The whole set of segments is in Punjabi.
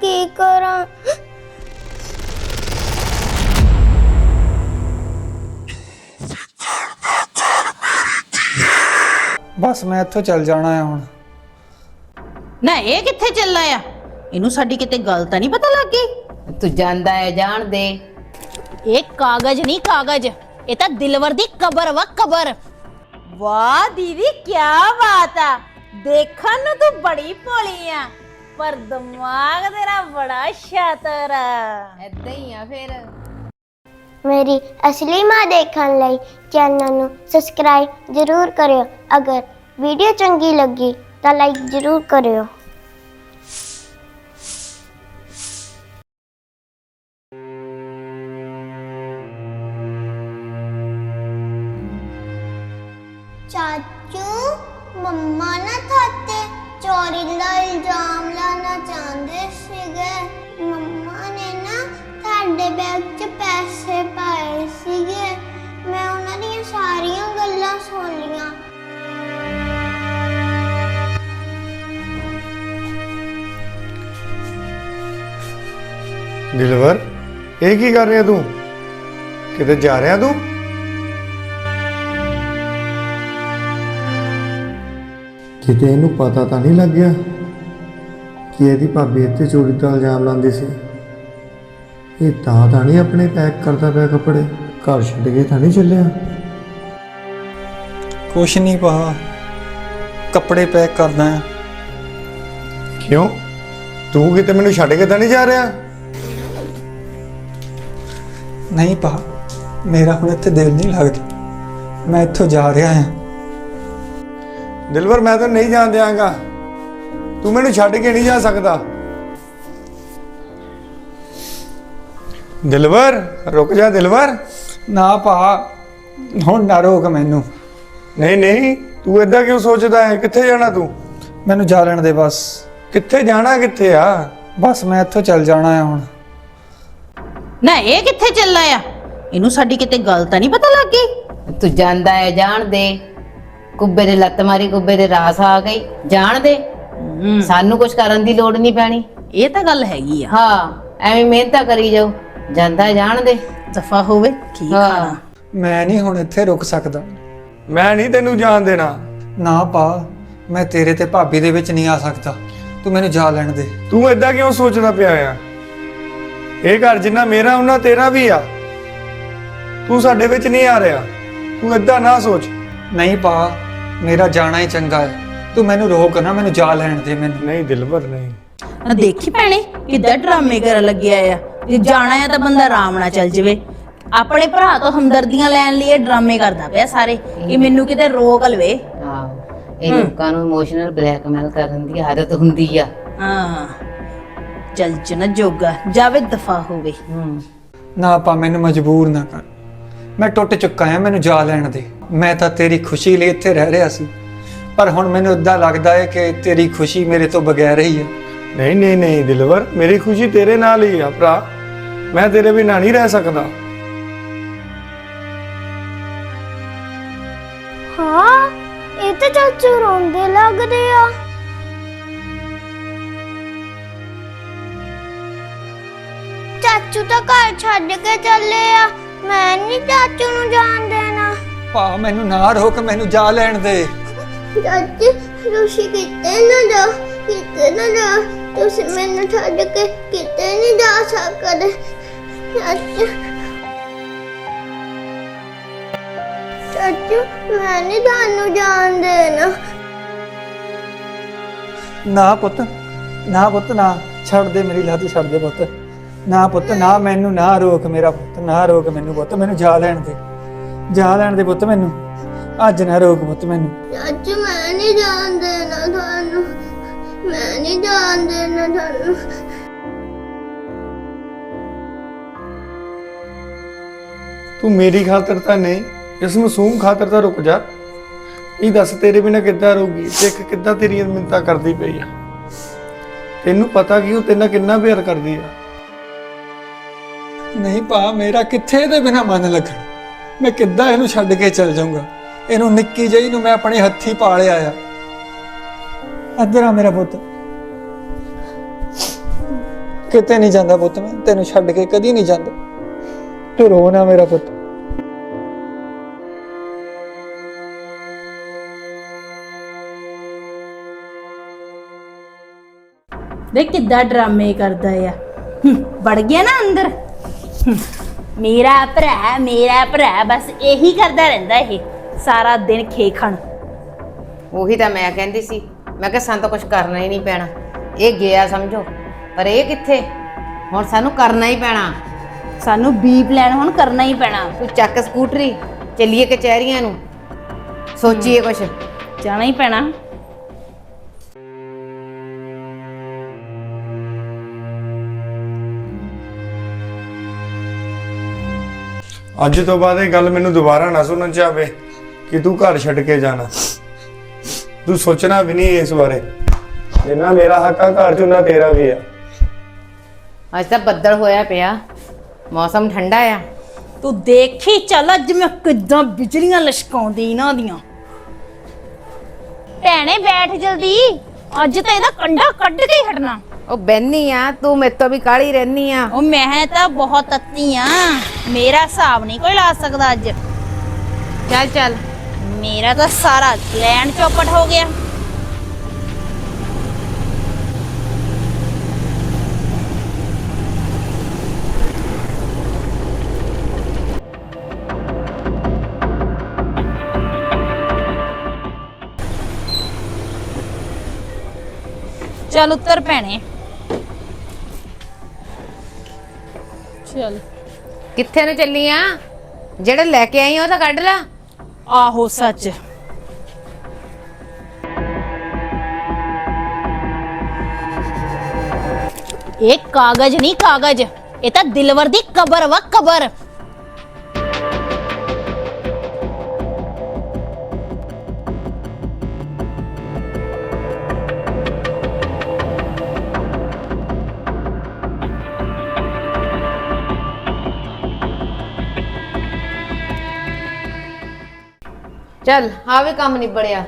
ਕੀ ਕਰਾਂ? ਬਸ ਮੈਂ ਇੱਥੋਂ ਚੱਲ ਜਾਣਾ ਹੈ ਹੁਣ। ਨਾ ਇਹ ਕਿੱਥੇ ਚੱਲਾ ਆ? ਇਹਨੂੰ ਸਾਡੀ ਕਿਤੇ ਗੱਲ ਤਾਂ ਨਹੀਂ ਪਤਾ ਲੱਗ? ਗਈ ਤੂੰ ਜਾਂਦਾ ਹੈ ਜਾਣ ਦੇ। ਇਹ ਕਾਗਜ਼ ਨਹੀਂ ਕਾਗਜ਼ ਇਹ ਤਾਂ ਦਿਲਵਰ ਦੀ ਕਬਰ ਵਾ ਕਬਰ। ਵਾਹ ਦੀਦੀ ਕੀ ਬਾਤ ਆ। ਦੇਖਣ ਨੂੰ ਤੂੰ ਬੜੀ ਭੋਲੀ ਆ। ਪਰ ਦਿਮਾਗ ਤੇਰਾ ਬੜਾ ਸ਼ਾਤਰ ਆ। ਐਦਾਂ ਹੀ ਆ ਫਿਰ। ਮੇਰੀ ਅਸਲੀ ਮਾਂ ਦੇਖਣ ਲਈ ਚੈਨਲ ਨੂੰ ਸਬਸਕ੍ਰਾਈਬ ਜ਼ਰੂਰ ਕਰਿਓ। ਅਗਰ ਵੀਡੀਓ ਚੰਗੀ ਲੱਗੀ ਤਾਂ ਲਾਈਕ ਜ਼ਰੂਰ ਕਰਿਓ। ਚਾਚੂ ਮੰਮਾ ਨਾ ਥਾਤੇ ਚੋਰੀ ਦਾ ਦਿਲਵਰ ਇਹ ਕੀ ਕਰ ਰਿਹਾ ਤੂੰ? ਕਿਤੇ ਜਾ ਰਿਹਾ ਤੂੰ? ਕਿਤੇ ਇਹਨੂੰ ਪਤਾ ਤਾਂ ਨਹੀਂ ਲੱਗਿਆ ਕਿ ਇਹਦੀ ਭਾਬੀ ਇੱਥੇ ਚੋਰੀ ਦਾ ਇਲਜ਼ਾਮ ਲਾਉਂਦੀ ਸੀ। ਇਹ ਤਾਂ ਤਾਂ ਨਹੀਂ ਆਪਣੇ ਪੈਕ ਕਰਦਾ ਪਿਆ ਕੱਪੜੇ ਘਰ ਛੱਡ ਕੇ ਤਾਂ ਨਹੀਂ ਚੱਲਿਆ। ਕੁਛ ਨਹੀਂ ਪਾ ਕੱਪੜੇ ਪੈਕ ਕਰਦਾ। ਕਿਉਂ? ਤੂੰ ਕਿਤੇ ਮੈਨੂੰ ਛੱਡ ਕੇ ਤਾਂ ਨਹੀਂ ਜਾ ਰਿਹਾ? ਨਹੀਂ ਪਾ ਮੇਰਾ ਹੁਣ ਇੱਥੇ ਦਿਲ ਨਹੀਂ ਲੱਗਦਾ। ਮੈਂ ਇੱਥੋਂ ਜਾ ਰਿਹਾ ਹਾਂ। ਦਿਲਵਰ ਮੈਂ ਤਾਂ ਨਹੀਂ ਜਾਣ ਦਿਆਂਗਾ। ਤੂੰ ਮੈਨੂੰ ਛੱਡ ਕੇ ਨਹੀਂ ਜਾ ਸਕਦਾ। ਦਿਲਵਰ ਰੁਕ ਜਾ ਦਿਲਵਰ ਨਾ ਪਾ ਹੁਣ ਨਾ ਰੋਕ ਮੈਨੂੰ। ਨਹੀਂ ਨਹੀਂ ਤੂੰ ਏਦਾਂ ਕਿਉਂ ਸੋਚਦਾ ਹੈ? ਕਿੱਥੇ ਜਾਣਾ ਤੂੰ? ਮੈਨੂੰ ਜਾ ਲੈਣ ਦੇ ਬਸ। ਕਿੱਥੇ ਜਾਣਾ ਕਿੱਥੇ ਆ? ਬਸ ਮੈਂ ਇੱਥੋਂ ਚੱਲ ਜਾਣਾ ਹੈ ਹੁਣ। ਨਾ ਇਹ ਕਿੱਥੇ ਚੱਲਾ ਆ? ਇਹਨੂੰ ਸਾਡੀ ਕਿਤੇ ਗੱਲ ਤਾਂ ਨਹੀਂ ਪਤਾ ਲੱਗ ਗਈ? ਤੂੰ ਜਾਂਦਾ ਹੈ ਜਾਣ ਦੇ। ਕੁੱਬੇ ਦੇ ਲੱਤ ਮਾਰੀ ਕੁੱਬੇ ਦੇ ਰਾਸ ਆ ਗਈ। ਜਾਣ ਦੇ। ਸਾਨੂੰ ਕੁਝ ਕਰਨ ਦੀ ਲੋੜ ਨਹੀਂ ਪੈਣੀ। ਇਹ ਤਾਂ ਗੱਲ ਹੈਗੀ ਆ। ਹਾਂ ਐਵੇਂ ਮਿਹਨਤਾਂ ਕਰੀ ਜਾਓ। ਜਾਂਦਾ ਹੈ ਜਾਣ ਦੇ। ਦਫਾ ਹੋਵੇ ਕੀ ਹਾਂ। ਖਾਣਾ? ਮੈਂ ਨਹੀਂ ਹੁਣ ਇੱਥੇ ਰੁਕ ਸਕਦਾ। ਮੈਂ ਨਹੀਂ ਤੈਨੂੰ ਜਾਣ ਦੇਣਾ। ਨਾ ਪਾ ਮੈਂ ਤੇਰੇ ਤੇ ਭਾਬੀ ਦੇ ਵਿੱਚ ਨਹੀਂ ਆ ਸਕਦਾ। ਤੂੰ ਮੈਨੂੰ ਜਾ ਲੈਣ ਦੇ। ਤੂੰ ਏਦਾਂ ਕਿਉਂ ਸੋਚਦਾ ਪਿਆ ਆ? ਇਹ ਘਰ ਜਿੰਨਾ ਮੇਰਾ ਉਹਨਾਂ ਤੇਰਾ ਵੀ ਆ। ਤੂੰ ਸਾਡੇ ਵਿੱਚ ਨਹੀਂ ਆ ਰਿਹਾ। ਤੂੰ ਏਦਾਂ ਨਾ ਸੋਚ। ਨਹੀਂ ਪਾ ਮੇਰਾ ਜਾਣਾ ਹੀ ਚੰਗਾ ਹੈ। ਤੂੰ ਮੈਨੂੰ ਰੋਕ ਨਾ ਮੈਨੂੰ ਜਾ ਲੈਣ ਦੇ ਮੈਨੂੰ। ਨਹੀਂ ਦਿਲਵਰ ਨਹੀਂ। ਨਾ ਦੇਖੀ ਭੈਣੇ ਕਿੱਦਾਂ ਡਰਾਮੇ ਕਰਨ ਲੱਗਿਆ ਆ। ਜੇ ਜਾਣਾ ਆ ਤਾਂ ਬੰਦਾ ਆਰਾਮ ਨਾਲ ਚੱਲ ਜਾਵੇ। ਆਪਣੇ ਭਰਾ ਤੋਂ ਹਮਦਰਦੀਆਂ ਲੈਣ ਲਈ ਇਹ ਡਰਾਮੇ ਕਰਦਾ ਪਿਆ ਸਾਰੇ। ਕਿ ਮੈਨੂੰ ਕਿਤੇ ਰੋਕ ਲਵੇ। ਆਹੋ ਇਹ ਲੋਕਾਂ ਨੂੰ ਇਮੋਸ਼ਨਲ ਬਲੈਕਮੇਲ ਕਰਨ ਦੀ ਆਦਤ ਹੁੰਦੀ ਆ। ਹਾਂ। ਚੱਲ ਜਨਾ ਜੋਗਾ ਜਾਵੇ ਦਫਾ ਹੋਵੇ। ਹੂੰ। ਨਾ ਪਾ ਮੈਨੂੰ ਮਜਬੂਰ ਨਾ ਕਰ। ਮੈਂ ਟੁੱਟ ਚੁੱਕਾ ਹਾਂ ਮੈਨੂੰ ਜਾ ਲੈਣ ਦੇ। ਮੈਂ ਤਾਂ ਤੇਰੀ ਖੁਸ਼ੀ ਲਈ ਇੱਥੇ ਰਹਿ ਰਿਹਾ ਸੀ। ਪਰ ਹੁਣ ਮੈਨੂੰ ਇਦਾਂ ਲੱਗਦਾ ਹੈ ਕਿ ਤੇਰੀ ਖੁਸ਼ੀ ਮੇਰੇ ਤੋਂ ਬਗੈਰ ਹੀ ਹੈ ਨਹੀਂ ਨਹੀਂ ਨਹੀਂ ਦਿਲਵਰ ਮੇਰੀ ਖੁਸ਼ੀ ਤੇਰੇ ਨਾਲ ਹੀ ਆ ਭਰਾ। ਮੈਂ ਤੇਰੇ ਬਿਨਾਂ ਨਹੀਂ ਰਹਿ ਸਕਦਾ। ਹਾਂ ਇਹ ਤਾਂ ਚਾਚੂ ਰੋਂਦੇ ਲੱਗਦੇ ਆ। ਚਾਚੂ ਤਾਂ ਘਰ ਛੱਡ ਕੇ ਚੱਲੇ ਆ। ਮੈਂ ਨਹੀਂ ਚਾਚੂ ਨੂੰ ਜਾਣ ਦੇਣਾ। ਪਾ ਮੈਨੂੰ ਨਾ ਰੋਕ ਮੈਨੂੰ ਜਾ ਲੈਣ ਦੇ। ਚਾਚੂ ਤੁਸੀਂ ਕਿਤੇ ਨਾ ਜਾ ਕਿਤੇ ਨਾ ਜਾ ਤੁਸੀਂ ਮੈਨੂੰ ਛੱਡ ਕੇ ਕਿਤੇ ਨਹੀਂ ਜਾ ਸਕਦੇ। ਚਾਚੂ ਚਾਚੂ ਮੈਂ ਨਹੀਂ ਤੁਹਾਨੂੰ ਜਾਣ ਦੇਣਾ। ਨਾ ਪੁੱਤ ਨਾ ਪੁੱਤ ਨਾ। ਛੱਡ ਦੇ ਮੇਰੀ ਲੱਤ ਛੱਡ ਦੇ ਪੁੱਤ। ਨਾ ਪੁੱਤ ਨਾ ਮੈਨੂੰ ਨਾ ਰੋਕ ਮੇਰਾ ਪੁੱਤ ਨਾ ਰੋਕ ਮੈਨੂੰ ਪੁੱਤ ਮੈਨੂੰ ਜਾ ਲੈਣ ਦੇ ਜਾ ਲੈਣ ਦੇ ਪੁੱਤ ਮੈਨੂੰ ਅੱਜ ਨਾ ਰੋਕ ਪੁੱਤ ਮੈਨੂੰ। ਚਾਚੂ ਮੈਂ ਨਹੀਂ ਜਾਣ ਦੇਣਾ ਤੁਹਾਨੂੰ ਮੈਂ ਨਹੀਂ ਜਾਣ ਦੇਣਾ ਤੁਹਾਨੂੰ। ਤੂੰ ਮੇਰੀ ਖਾਤਰ ਤਾਂ ਨਹੀਂ ਇਸ ਮਾਸੂਮ ਖਾਤਰ ਤਾਂ ਰੁਕ ਜਾ। ਇਹ ਦੱਸ ਤੇਰੇ ਬਿਨਾਂ ਕਿੱਦਾਂ ਰਹੂਗੀ? ਦੇਖ ਕਿੱਦਾਂ ਤੇਰੀਆਂ ਮਿੰਤਾ ਕਰਦੀ ਪਈ ਆ। ਤੈਨੂੰ ਪਤਾ ਕਿ ਉਹ ਤੇਰੇ ਨਾਲ ਕਿੰਨਾ ਪਿਆਰ ਕਰਦੀ ਆ। ਨਹੀਂ ਭਾ, ਮੇਰਾ ਕਿੱਥੇ ਇਹਦੇ ਬਿਨਾ ਮਨ ਲੱਗਣਾ ਮੈਂ ਕਿੱਦਾਂ ਇਹਨੂੰ ਛੱਡ ਕੇ ਚੱਲ ਜਾਊਂਗਾ? ਇਹਨੂੰ ਨਿੱਕੀ ਜਿਹੀ ਨੂੰ ਮੈਂ ਆਪਣੇ ਹੱਥੀ ਪਾਲਿਆ ਆ। ਇੱਧਰ ਆ ਮੇਰਾ ਪੁੱਤ। ਕਿਤੇ ਨਹੀਂ ਜਾਂਦਾ ਪੁੱਤ ਮੈਂ, ਤੈਨੂੰ ਛੱਡ ਕੇ ਕਦੀ ਨਹੀਂ ਜਾਂਦਾ। ਤੂੰ ਰੋ ਨਾ ਮੇਰਾ ਪੁੱਤ। ਦੇਖ ਕਿੱਦਾਂ ਡਰਾਮੇ ਕਰਦਾ ਆ। ਵੜ ਗਿਆ ਨਾ ਅੰਦਰ। ਮੇਰਾ ਭਰਾ ਮੇਰਾ ਭਰਾ ਬਸ ਇਹੀ ਕਰਦਾ ਰਹਿੰਦਾ ਇਹ ਸਾਰਾ ਦਿਨ ਖੇਖਣ ਉਹੀ ਤਾਂ ਮੈਂ ਕਹਿੰਦੀ ਸੀ ਮੈਂ ਕਿਹਾ ਸਾਨੂੰ ਤਾਂ ਕੁਝ ਕਰਨਾ ਹੀ ਨਹੀਂ ਪੈਣਾ। ਇਹ ਗਿਆ ਸਮਝੋ ਪਰ ਇਹ ਕਿੱਥੇ? ਹੁਣ ਸਾਨੂੰ ਕਰਨਾ ਹੀ ਪੈਣਾ। ਸਾਨੂੰ ਬੀ ਪਲਾਨ ਹੁਣ ਕਰਨਾ ਹੀ ਪੈਣਾ। ਤੂੰ ਚੱਕ ਸਕੂਟਰੀ ਚੱਲੀਏ ਕਚਹਿਰੀਆਂ ਨੂੰ। ਸੋਚੀਏ ਕੁਛ। ਜਾਣਾ ਹੀ ਪੈਣਾ। ਅੱਜ ਤੋਂ ਬਾਅਦ ਇਹ ਗੱਲ ਮੈਨੂੰ ਦੁਬਾਰਾ ਨਾ ਸੁਣਨ ਚ ਆਵੇ ਕਿ ਤੂੰ ਘਰ ਛੱਡ ਕੇ ਜਾਣਾ। ਤੂੰ ਸੋਚਣਾ ਵੀ ਨਹੀਂ ਇਸ ਬਾਰੇ। ਜਿੰਨਾ ਮੇਰਾ ਹੱਕ ਆ ਘਰ ਚ ਉਹਨਾਂ ਤੇਰਾ ਵੀ ਆ। ਅੱਜ ਤਾਂ ਬੱਦਲ ਹੋਇਆ ਪਿਆ। ਮੌਸਮ ਠੰਡਾ ਆ। ਤੂੰ ਦੇਖੀ ਚੱਲ ਅੱਜ ਮੈਂ ਕਿੱਦਾਂ ਬਿਜਲੀਆਂ ਲਸ਼ਕਾਉਂਦੀ ਇਹਨਾਂ ਦੀਆਂ। ਭੈਣੇ ਬੈਠ ਜਲਦੀ। ਅੱਜ ਤਾਂ ਇਹਦਾ ਕੰਡਾ ਕੱਢ ਕੇ ਹੀ ਹਟਣਾ। ਉਹ ਬੈਨੀ ਆ ਤੂੰ ਮੇਰੇ ਤੋਂ ਵੀ ਕਾਲੀ ਰਹਿਨੀ ਆ। ਉਹ ਮੈਂ ਤਾਂ ਬਹੁਤ ਤੱਤੀ ਆ। ਮੇਰਾ ਹਿਸਾਬ ਨਹੀਂ ਕੋਈ ਲਾ ਸਕਦਾ ਅੱਜ। ਚੱਲ ਚੱਲ। ਮੇਰਾ ਤਾਂ ਸਾਰਾ ਲੈਂਡ ਚੌਪਟ ਹੋ ਗਿਆ। ਚੱਲ ਉੱਤਰ ਭੈਣੇ। ਚੱਲ। ਕਿੱਥੇ ਨੂੰ ਚੱਲੀ ਆ? ਜਿਹੜਾ ਲੈ ਕੇ ਆਈ ਉਹ ਤਾਂ ਕੱਢ ਲੈ। ਆਹੋ ਸੱਚ। ਇਹ ਕਾਗਜ਼ ਨਹੀਂ ਕਾਗਜ਼ ਇਹ ਤਾਂ ਦਿਲਵਰ ਦੀ ਕਬਰ ਵਾ ਕਬਰ। ਚੱਲ ਆ ਵੀ ਕੰਮ ਨਿਬੜਿਆ।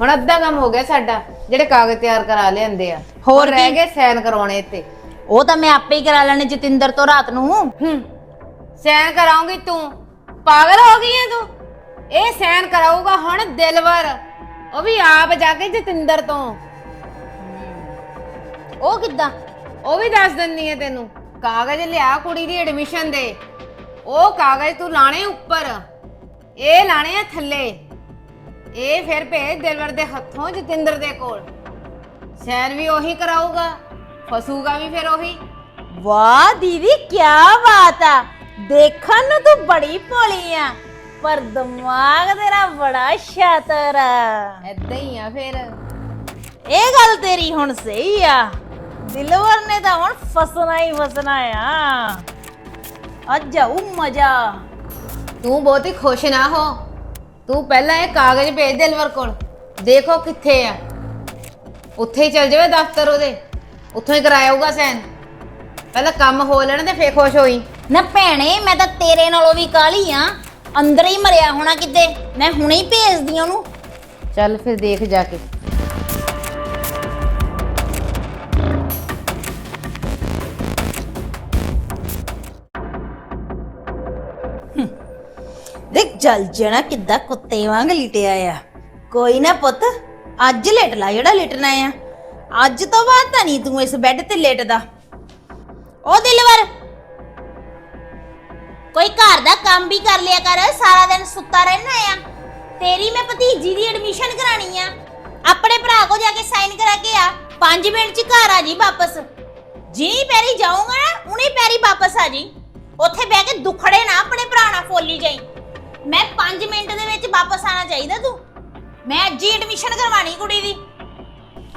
ਹੁਣ ਅੱਧਾ ਕੰਮ ਹੋ ਗਿਆ ਸਾਡਾ ਜਿਹੜੇ ਕਾਗਜ਼ ਤਿਆਰ ਕਰਾ ਲਿਆਂਦੇ ਆ। ਹੋਰ ਰਹਿ? ਗਏ ਸਾਈਨ ਕਰਵਾਉਣੇ ਤੇ ਉਹ ਤਾਂ ਮੈਂ ਆਪੇ ਹੀ ਕਰਾ ਲੈਣੇ ਜਤਿੰਦਰ ਤੋਂ ਰਾਤ ਨੂੰ। ਹੂੰ ਸਾਈਨ ਕਰਾਉਂਗੀ ਤੂੰ। ਪਾਗਲ ਹੋ ਗਈ ਹੈ ਤੂੰ? ਇਹ ਸਾਈਨ ਕਰਾਊਗਾ ਹੁਣ ਦਿਲਵਰ। ਉਹ ਵੀ ਆਪ ਜਾ ਕੇ ਜਤਿੰਦਰ ਤੋਂ। ਉਹ ਕਿੱਦਾਂ? ਉਹ ਵੀ ਦੱਸ ਦਿੰਨੀ ਹੈ ਤੈਨੂੰ। ਕਾਗਜ਼ ਲਿਆ ਕੁੜੀ ਦੀ ਐਡਮਿਸ਼ਨ ਦੇ। ਉਹ ਕਾਗਜ਼ ਤੂੰ ਲਾਣੇ ਉੱਪਰ। ਇਹ ਲਾਣੇ ਆ ਥੱਲੇ। ਇਹ ਫਿਰ ਭੇਜ ਦਿਲਵਰ ਦੇ ਹੱਥੋਂ ਜਤਿੰਦਰ ਦੇ ਕੋਲ। ਸੈਨ ਵੀ ਉਹੀ ਕਰਾਊਗਾ ਫਸੂਗਾ ਵੀ ਫਿਰ ਉਹੀ। ਵਾਹ ਦੀਦੀ ਕੀ ਬਾਤ ਆ। ਦੇਖਣ ਨੂੰ ਤੂੰ ਬੜੀ ਭੋਲੀ ਆ ਪਰ ਦਿਮਾਗ ਤੇਰਾ ਬੜਾ ਸ਼ਾਤਰ ਆ। ਐਦਾਂ ਹੀ ਆ ਫਿਰ। ਇਹ ਗੱਲ ਤੇਰੀ ਹੁਣ ਸਹੀ ਆ। ਦਿਲਵਰ ਨੇ ਤਾਂ ਹੁਣ ਫਸਣਾ ਹੀ ਫਸਣਾ ਆ। ਅੱਜ ਆਊ ਮਜ਼ਾ। ਤੂੰ ਬਹੁਤੀ ਖੁਸ਼ ਨਾ ਹੋ। ਤੂੰ ਪਹਿਲਾਂ ਇਹ ਕਾਗਜ਼ ਭੇਜ ਦਿਲਵਰ ਕੋਲ। ਦੇਖੋ ਕਿੱਥੇ ਆ। ਉੱਥੇ ਹੀ ਚਲ ਜਾਵੇ ਦਫ਼ਤਰ ਉਹਦੇ। ਉੱਥੋਂ ਹੀ ਕਰਾਇਆਊਗਾ ਸੈਨ ਪਹਿਲਾਂ ਕੰਮ ਹੋ ਲੈਣ ਤੇ ਫੇਰ ਖੁਸ਼ ਹੋਈ। ਨਾ ਭੈਣੇ ਮੈਂ ਤਾਂ ਤੇਰੇ ਨਾਲੋਂ ਵੀ ਕਾਲੀ ਆ। ਅੰਦਰ ਹੀ ਮਰਿਆ ਹੋਣਾ ਕਿਤੇ। ਮੈਂ ਹੁਣੇ ਹੀ ਭੇਜਦੀ ਉਹਨੂੰ। ਚੱਲ ਫਿਰ ਦੇਖ ਜਾ ਕੇ। ਚੱਲ ਜਲ ਜਣਾ ਕਿੱਦਾਂ ਕੁੱਤੇ ਵਾਂਗ ਲਿਟਿਆ ਆ। ਕੋਈ ਨਾ ਪੁੱਤ, ਅੱਜ ਲੇਟ ਲਾ, ਜਿਹੜਾ ਲਿਟਣਾ ਆ। ਅੱਜ ਤੋਂ ਬਾਅਦ ਤਾਂ ਨਹੀਂ ਤੂੰ ਇਸ ਬੈੱਡ ਤੇ ਲੇਟਦਾ। ਉਹ ਦਿਲਵਰ ਕੋਈ ਘਰ ਦਾ ਕੰਮ ਵੀ ਕਰ ਲਿਆ ਕਰ, ਸਾਰਾ ਦਿਨ ਸੁੱਤਾ ਰਹਿਣਾ ਆ। ਤੇਰੀ ਮੈਂ ਭਤੀਜੀ ਦੀ ਐਡਮਿਸ਼ਨ ਕਰਾਣੀ ਆ। ਆਪਣੇ ਭਰਾ ਕੋ ਜਾ ਕੇ ਸਾਈਨ ਕਰਾ ਕੇ ਆ। 5 ਮਿੰਟ ਚ ਘਰ ਆ ਜੀ ਵਾਪਸ। ਜਿਨੀ ਪੈਰੀ ਜਾਊਂਗਾ ਨਾ ਉਨੀ ਪੈਰੀ ਵਾਪਸ ਆ ਜੀ। ਉੱਥੇ ਬਹਿ ਕੇ ਦੁਖੜੇ ਨਾ ਆਪਣੇ ਭਰਾ ਨਾਲ ਫੋਲੀ ਜਾਈ। ਮੈਂ 5 ਮਿੰਟ ਦੇ ਵਿੱਚ ਵਾਪਸ ਆਣਾ ਚਾਹੀਦਾ ਤੂੰ? ਮੈਂ ਅੱਜ ਹੀ ਐਡਮਿਸ਼ਨ ਕਰਵਾਣੀ ਕੁੜੀ ਦੀ।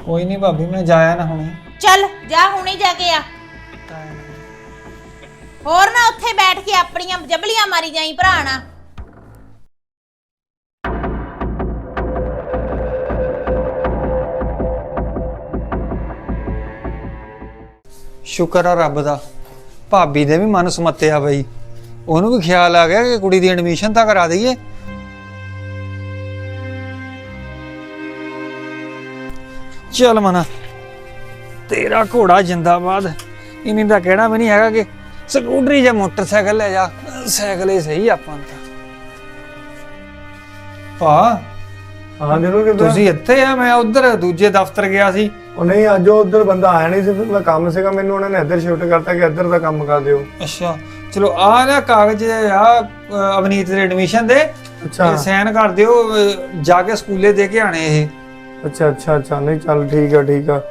ਕੋਈ ਨਹੀਂ ਭਾਬੀ ਮੈਂ ਜਾਇਆ ਨਾ ਹੁਣੇ। ਚੱਲ ਜਾ ਹੁਣੇ ਜਾ ਕੇ ਆ। ਹੋਰ ਨਾ ਉੱਥੇ ਬੈਠ ਕੇ ਆਪਣੀਆਂ ਜਬਲੀਆਂ ਮਾਰੀ ਜਾਈ ਭਰਾ ਨਾਲ ਸ਼ੁਕਰ ਆ ਰੱਬ ਦਾ। ਭਾਬੀ ਦੇ ਵੀ ਮਨ ਸਮੱਤਿਆ ਬਈ। ਉਹਨੂੰ ਵੀ ਖਿਆਲ ਆ ਗਿਆ ਕਿ ਕੁੜੀ ਦੀ ਐਡਮਿਸ਼ਨ ਤਾਂ ਕਰਾ ਦਈਏ। ਚੱਲ ਮਨਾ ਤੇਰਾ ਘੋੜਾ ਜਿੰਦਾਬਾਦ। ਇਨੀ ਦਾ ਕਹਿਣਾ ਵੀ ਨਹੀਂ ਹੈਗਾ ਕਿ ਸਕੂਟਰੀ ਜਾਂ ਮੋਟਰਸਾਈਕਲ ਲੈ ਜਾ ਸਾਈਕਲ ਹੀ ਸਹੀ ਆਪਾਂ ਨੂੰ ਤਾਂ। ਭਾ ਹਾਂ ਦਿਨੋਂ ਕਿਦਾਂ? ਤੁਸੀਂ ਇੱਥੇ ਆ ਮੈਂ ਉਧਰ ਦੂਜੇ ਦਫ਼ਤਰ ਗਿਆ ਸੀ। ਉਹ ਨਹੀਂ ਅੱਜ ਉਹ ਉਧਰ ਬੰਦਾ ਆਇਆ ਨਹੀਂ ਸੀ ਫਿਰ ਮੈਂ ਕੰਮ ਸੀਗਾ ਮੈਨੂੰ ਉਹਨਾਂ ਨੇ ਇੱਧਰ ਸ਼ਿਫਟ ਕਰਤਾ ਕਿ ਇੱਧਰ ਦਾ ਕੰਮ ਕਰ ਦਿਓ। ਅੱਛਾ ਚਲੋ ਆ ਨਾ ਕਾਗਜ਼ ਆ ਅਵਨੀਤ ਦੇ ਐਡਮਿਸ਼ਨ ਦੇ ਅੱਛਾ। ਸਾਈਨ ਕਰ ਦਿਓ ਜਾ ਕੇ ਸਕੂਲੇ ਦੇ ਕੇ ਆਣੇ ਇਹ। ਅੱਛਾ ਅੱਛਾ ਅੱਛਾ ਨਹੀਂ ਚੱਲ ਠੀਕ ਆ ਠੀਕ ਆ।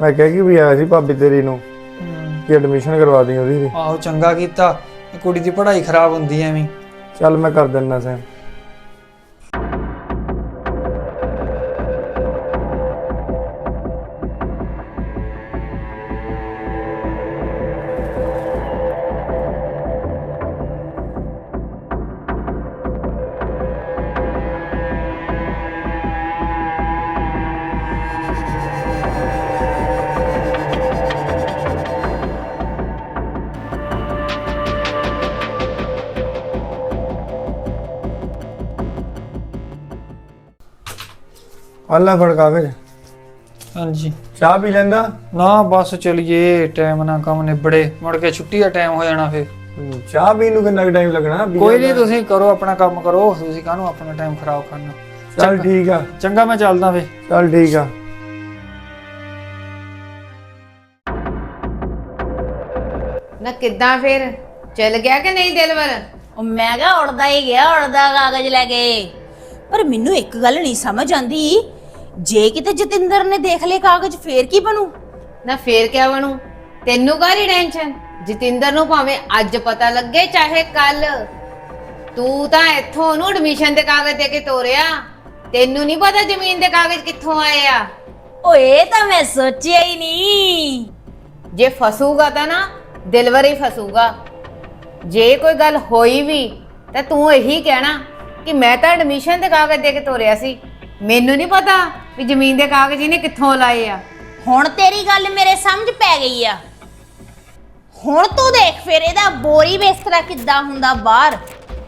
ਮੈਂ ਕਹਿ ਕਿ ਵੀ ਆਇਆ ਸੀ ਭਾਬੀ ਤੇਰੀ ਨੂੰ ਕਿ ਐਡਮਿਸ਼ਨ ਕਰਵਾ ਦੀ ਉਹਦੀ ਵੀ। ਆਹੋ ਚੰਗਾ ਕੀਤਾ। ਕੁੜੀ ਦੀ ਪੜ੍ਹਾਈ ਖਰਾਬ ਹੁੰਦੀ ਐਵੇਂ। ਚੱਲ ਮੈਂ ਕਰ ਦਿੰਦਾ ਸੈਂ ਅੱਲਾ ਫੜ ਕਾਗਜ਼ ਹਾਂਜੀ। ਚਾਹ ਪੀ ਲੈਂਦਾ? ਨਾ ਬਸ ਚਲਿਏ ਟਾਈਮ ਨਾਲ ਕੰਮ ਨਿਬੜੇ। ਮੁੜ ਕੇ ਛੁੱਟੀ ਦਾ ਟਾਈਮ ਹੋ ਜਾਣਾ ਫਿਰ। ਹਮ, ਚਾਹ ਪੀਣ ਨੂੰ ਕਿੰਨਾ ਟਾਈਮ ਲੱਗਣਾ? ਪੀ ਕੋਈ ਨਹੀਂ ਲੈਂਦਾ। ਤੁਸੀਂ ਕਰੋ ਆਪਣਾ ਕੰਮ ਕਰੋ। ਤੁਸੀਂ ਕਾਹਨੂੰ ਆਪਣਾ ਟਾਈਮ ਖਰਾਬ ਕਰਨਾ? ਚੱਲ ਠੀਕ ਆ। ਚੰਗਾ ਮੈਂ ਚੱਲਦਾ ਫੇ ਚੱਲ ਠੀਕ ਆ। ਨਾ ਕਿੱਦਾਂ ਫਿਰ? ਚੱਲ ਗਿਆ ਕਿ ਨਹੀਂ ਦਿਲਵਰ ਉਹ ਮੈਂ ਕਿਹਾ ਉੜਦਾ ਹੀ ਗਿਆ ਉੜਦਾ ਕਾਗਜ਼ ਲੈ ਕੇ। ਪਰ ਮੈਨੂੰ ਇੱਕ ਗੱਲ ਨਹੀਂ ਸਮਝ ਆਂਦੀ ਜੇ ਕਿਤੇ ਜਤਿੰਦਰ ਨੇ ਦੇਖ ਲਏ ਕਾਗਜ਼ ਫੇਰ ਕੀ ਬਣੂ? ਨਾ ਫੇਰ ਕਿਆ ਬਣੂ? ਤੈਨੂੰ ਕਾਹਦੀ ਟੈਨਸ਼ਨ? ਜਤਿੰਦਰ ਨੂੰ ਭਾਵੇਂ ਅੱਜ ਪਤਾ ਲੱਗੇ ਚਾਹੇ ਕੱਲ ਤੂੰ ਤਾਂ ਇੱਥੋਂ ਉਹਨੂੰ ਐਡਮਿਸ਼ਨ ਦੇ ਕਾਗਜ਼ ਦੇ ਕੇ ਤੋਰਿਆ। ਤੈਨੂੰ ਨਹੀਂ ਪਤਾ ਜ਼ਮੀਨ ਦੇ ਕਾਗਜ਼ ਕਿੱਥੋਂ ਆਏ ਆ। ਓਏ ਤਾਂ ਮੈਂ ਸੋਚਿਆ ਹੀ ਨਹੀਂ। ਜੇ ਫਸੂਗਾ ਤਾਂ ਨਾ ਦਿਲਵਰ ਹੀ ਫਸੂਗਾ। ਜੇ ਕੋਈ ਗੱਲ ਹੋਈ ਵੀ ਤਾਂ ਤੂੰ ਇਹੀ ਕਹਿਣਾ ਕਿ ਮੈਂ ਤਾਂ ਐਡਮਿਸ਼ਨ ਦੇ ਕਾਗਜ਼ ਦੇ ਕੇ ਤੋਰਿਆ ਸੀ। ਮੈਨੂੰ ਨਹੀਂ ਪਤਾ ਵੀ ਜ਼ਮੀਨ ਦੇ ਕਾਗਜ਼ ਇਹਨੇ ਕਿੱਥੋਂ ਲਾਏ ਆ। ਹੁਣ ਤੇਰੀ ਗੱਲ ਮੇਰੇ ਸਮਝ ਪੈ ਗਈ ਆ। ਹੁਣ ਤੂੰ ਦੇਖ ਫਿਰ ਇਹਦਾ ਬੋਰੀ ਬਿਸਤਰਾ ਕਿੱਦਾਂ ਹੁੰਦਾ ਬਾਹਰ।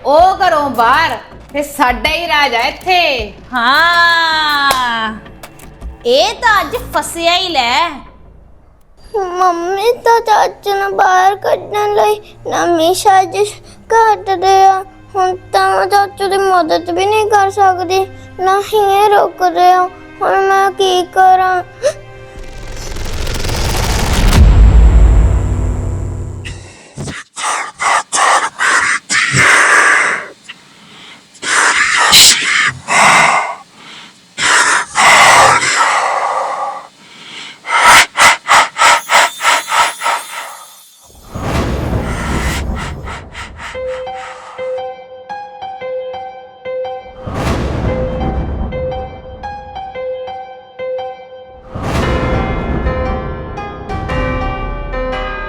ਉਹ ਘਰੋਂ ਬਾਹਰ ਤੇ ਸਾਡਾ ਹੀ ਰਾਜ ਆ ਇੱਥੇ। ਹਾਂ। ਇਹ ਤਾਂ ਅੱਜ ਫਸਿਆ ਹੀ ਲੈ। ਮੰਮੀ ਤਾਂ ਚਾਚੂ ਨੂੰ ਬਾਹਰ ਕੱਢਣ ਲਈ ਨਵੀਂ ਸਾਜ਼ਿਸ਼ ਘੜਦੇ ਆ। ਹੁਣ ਤਾਂ ਚਾਚੂ ਦੀ ਮਦਦ ਵੀ ਨਹੀਂ ਕਰ ਸਕਦੀ। ਨਹੀਂ ਇਹ ਰੁਕ ਰਹੇ ਹੋ। ਹੁਣ ਮੈਂ ਕੀ ਕਰਾਂ?